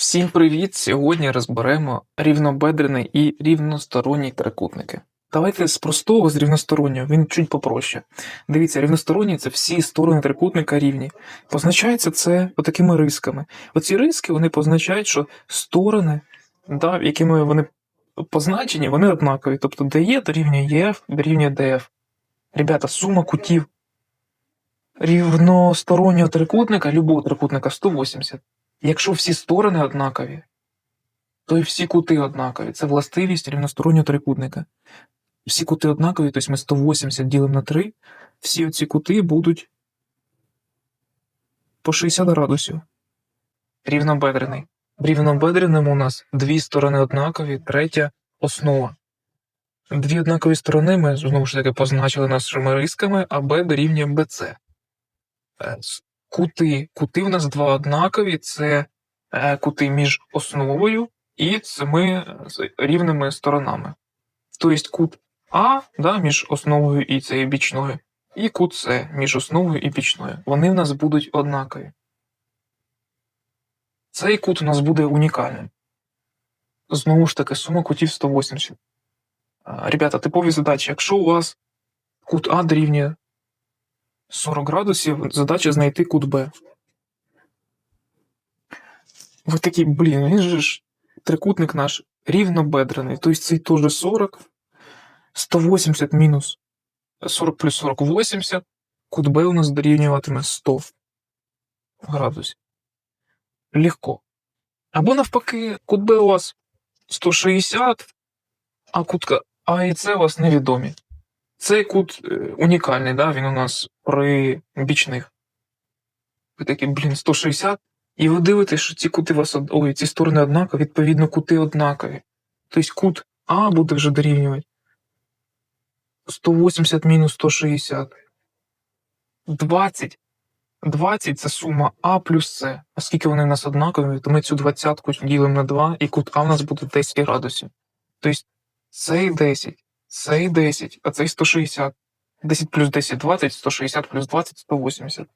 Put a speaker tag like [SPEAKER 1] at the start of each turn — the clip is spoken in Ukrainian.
[SPEAKER 1] Всім привіт! Сьогодні розберемо рівнобедрений і рівносторонній трикутники. Давайте з простого з рівностороннього, він чуть попроще. Дивіться, рівносторонні це всі сторони трикутника рівні. Позначається це отакими рисками. Оці риски вони позначають, що сторони, да, якими вони позначені, вони однакові. Тобто DE дорівнює EF, дорівнює DF. Ребята, сума кутів рівностороннього трикутника, любого трикутника 180. Якщо всі сторони однакові, то і всі кути однакові. Це властивість рівностороннього трикутника. Всі кути однакові, тобто ми 180 ділимо на 3, всі оці кути будуть по 60 градусів. Рівнобедрений. В рівнобедреному у нас дві сторони однакові, третя основа. Дві однакові сторони ми знову ж таки позначили нашими рисками, а Б дорівнює БЦ. Е, Кути. Кути в нас два однакові, це е, кути між основою і цими рівними сторонами. Тобто кут А да, між основою і цією бічною, і кут С між основою і бічною. Вони в нас будуть однакові. Цей кут у нас буде унікальним. Знову ж таки, сума кутів 180. А, Ребята, типові задачі. Якщо у вас кут А дорівнює 40 градусів, задача знайти кут Б. Ви такі, блін, він же ж трикутник наш рівнобедрений. Тобто цей теж 40, 180 мінус 40 плюс 40 80. Кут Б у нас дорівнюватиме 100 градусів. Легко. Або навпаки, кут Б у вас 160, а кутка А і С у вас невідомі. Цей кут е, унікальний, да? він у нас при бічних. Ви такі, блін, 160. І ви дивитесь, що ці кути у вас ой, ці сторони однакові, відповідно, кути однакові. Тобто кут А буде вже дорівнювати 180 мінус 160. 20. 20 це сума А плюс С. Оскільки вони в нас однакові, то ми цю двадцятку ділимо на 2, і кут А в нас буде 10 градусів. Тобто цей 10, цей 10, а цей 160. 10 плюс 10 20, 160 плюс 20 180.